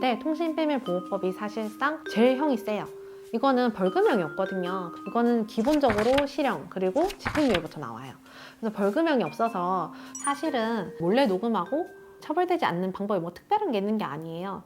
근데 통신비밀보호법이 사실상 제일 형이 세요. 이거는 벌금형이 없거든요. 이거는 기본적으로 실형 그리고 집행유예부터 나와요. 그래서 벌금형이 없어서 사실은 몰래 녹음하고 처벌되지 않는 방법이 뭐 특별한 게 있는 게 아니에요.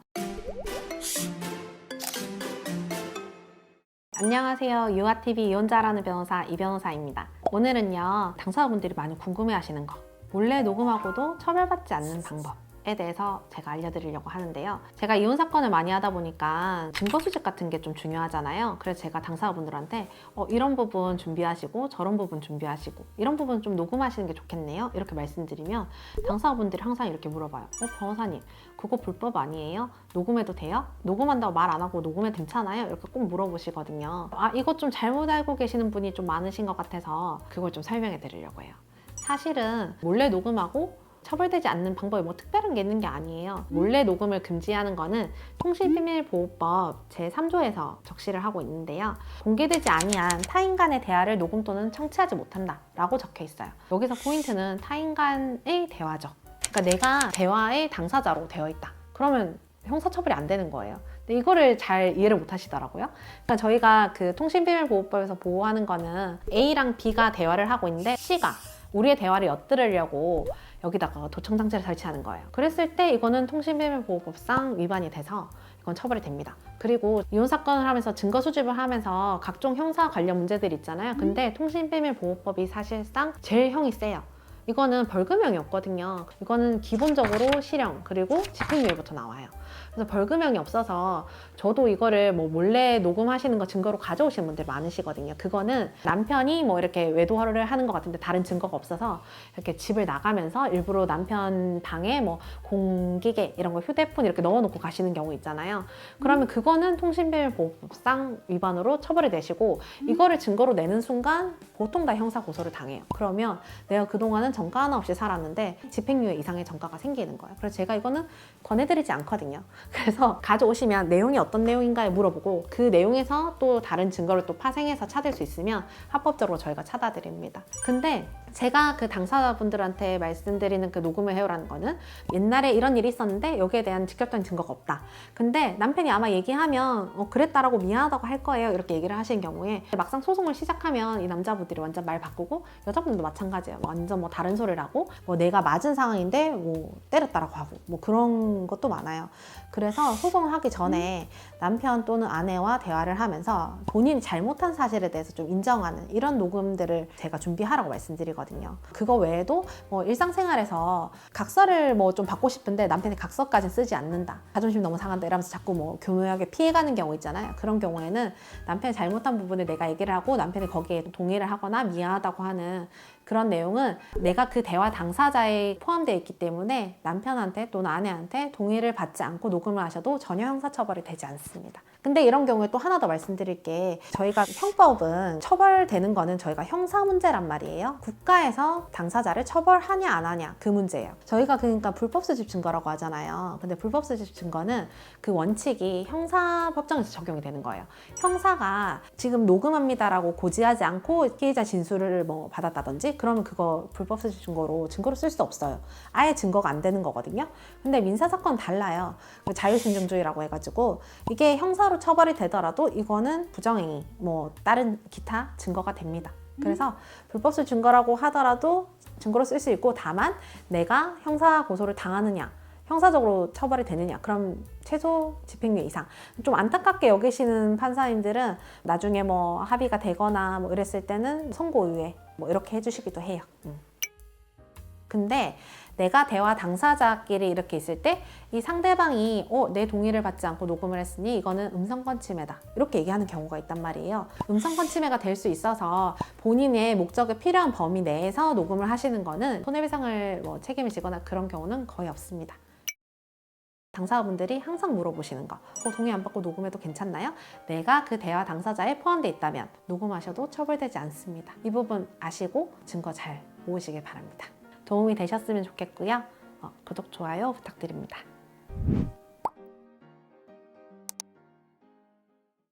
안녕하세요. 유아TV 이혼자라는 변호사 이 변호사입니다. 오늘은요, 당사자분들이 많이 궁금해 하시는 거. 몰래 녹음하고도 처벌받지 않는 방법 에 대해서 제가 알려드리려고 하는데요. 제가 이혼 사건을 많이 하다 보니까 증거 수집 같은 게 좀 중요하잖아요. 그래서 제가 당사자분들한테 어, 이런 부분 준비하시고 저런 부분 준비하시고 이런 부분 좀 녹음하시는 게 좋겠네요. 이렇게 말씀드리면 당사자분들이 항상 이렇게 물어봐요. 어, 변호사님, 그거 불법 아니에요? 녹음해도 돼요? 녹음한다고 말 안 하고 녹음해도 괜찮아요? 이렇게 꼭 물어보시거든요. 아, 이거 좀 잘못 알고 계시는 분이 좀 많으신 것 같아서 그걸 좀 설명해 드리려고 해요. 사실은 몰래 녹음하고 처벌되지 않는 방법이 뭐 특별한 게 있는 게 아니에요. 몰래 녹음을 금지하는 거는 통신비밀보호법 제3조에서 적시를 하고 있는데요. 공개되지 아니한 타인 간의 대화를 녹음 또는 청취하지 못한다 라고 적혀 있어요. 여기서 포인트는 타인 간의 대화죠. 그러니까 내가 대화의 당사자로 되어 있다. 그러면 형사처벌이 안 되는 거예요. 근데 이거를 잘 이해를 못 하시더라고요. 그러니까 저희가 그 통신비밀보호법에서 보호하는 거는 A랑 B가 대화를 하고 있는데 C가 우리의 대화를 엿들으려고 여기다가 도청 장치를 설치하는 거예요. 그랬을 때 이거는 통신비밀보호법상 위반이 돼서 이건 처벌이 됩니다. 그리고 이혼 사건을 하면서 증거 수집을 하면서 각종 형사 관련 문제들이 있잖아요. 근데 통신비밀보호법이 사실상 제일 형이 세요. 이거는 벌금형이 없거든요. 이거는 기본적으로 실형 그리고 집행유예부터 나와요. 그래서 벌금형이 없어서 저도 이거를 뭐 몰래 녹음하시는 거 증거로 가져오시는 분들 많으시거든요. 그거는 남편이 뭐 이렇게 외도를 하는 것 같은데 다른 증거가 없어서 이렇게 집을 나가면서 일부러 남편 방에 뭐 공기계 이런 거 휴대폰 이렇게 넣어놓고 가시는 경우 있잖아요. 그러면 그거는 통신비밀보호법상 위반으로 처벌이 되시고 이거를 증거로 내는 순간 보통 다 형사 고소를 당해요. 그러면 내가 그동안은 정가 하나 없이 살았는데 집행유예 이상의 정가가 생기는 거예요. 그래서 제가 이거는 권해드리지 않거든요. 그래서 가져오시면 내용이 어떤 내용인가에 물어보고 그 내용에서 또 다른 증거를 또 파생해서 찾을 수 있으면 합법적으로 저희가 찾아드립니다. 근데 제가 그 당사자분들한테 말씀드리는 그 녹음을 해오라는 거는 옛날에 이런 일이 있었는데 여기에 대한 직접적인 증거가 없다. 근데 남편이 아마 얘기하면 어, 그랬다라고 미안하다고 할 거예요. 이렇게 얘기를 하신 경우에 막상 소송을 시작하면 이 남자분들이 완전 말 바꾸고 여자분도 마찬가지예요. 완전 뭐 다른 소리를 하고 뭐 내가 맞은 상황인데 뭐 때렸다라고 하고 뭐 그런 것도 많아요. 그래서 소송을 하기 전에 남편 또는 아내와 대화를 하면서 본인이 잘못한 사실에 대해서 좀 인정하는 이런 녹음들을 제가 준비하라고 말씀드리거든요. 그거 외에도 뭐 일상생활에서 각서를 뭐 좀 받고 싶은데 남편이 각서까지 쓰지 않는다. 자존심 너무 상한다 이러면서 자꾸 뭐 교묘하게 피해가는 경우 있잖아요. 그런 경우에는 남편이 잘못한 부분을 내가 얘기를 하고 남편이 거기에 동의를 하거나 미안하다고 하는 그런 내용은 내가 그 대화 당사자에 포함되어 있기 때문에 남편한테 또는 아내한테 동의를 받지 않고 녹음을 하셔도 전혀 형사처벌이 되지 않습니다. 근데 이런 경우에 또 하나 더 말씀드릴 게 저희가 형법은 처벌되는 거는 저희가 형사 문제란 말이에요. 국가에서 당사자를 처벌하냐 안 하냐 그 문제예요. 저희가 그러니까 불법 수집 증거라고 하잖아요. 근데 불법 수집 증거는 그 원칙이 형사 법정에서 적용이 되는 거예요. 형사가 지금 녹음합니다라고 고지하지 않고 피해자 진술을 뭐 받았다든지 그러면 그거 불법 수집 증거로 증거로 쓸 수 없어요. 아예 증거가 안 되는 거거든요. 근데 민사 사건 달라요. 그 자유신중주의라고 해가지고 이게 형사로 처벌이 되더라도 이거는 부정행위 뭐 다른 기타 증거가 됩니다. 그래서 불법수 증거라고 하더라도 증거로 쓸 수 있고 다만 내가 형사 고소를 당하느냐 형사적으로 처벌이 되느냐. 그럼 최소 집행유예 이상. 좀 안타깝게 여기시는 판사님들은 나중에 뭐 합의가 되거나 뭐 이랬을 때는 선고유예 뭐 이렇게 해주시기도 해요. 음. 근데 내가 대화 당사자끼리 이렇게 있을 때 이 상대방이 어, 내 동의를 받지 않고 녹음을 했으니 이거는 음성권 침해다. 이렇게 얘기하는 경우가 있단 말이에요. 음성권 침해가 될 수 있어서 본인의 목적에 필요한 범위 내에서 녹음을 하시는 거는 손해배상을 뭐 책임을 지거나 그런 경우는 거의 없습니다 당사자분들이 항상 물어보시는 거. 어, 동의 안 받고 녹음해도 괜찮나요? 내가 그 대화 당사자에 포함되어 있다면 녹음하셔도 처벌되지 않습니다. 이 부분 아시고 증거 잘 모으시길 바랍니다. 도움이 되셨으면 좋겠고요. 어, 구독, 좋아요 부탁드립니다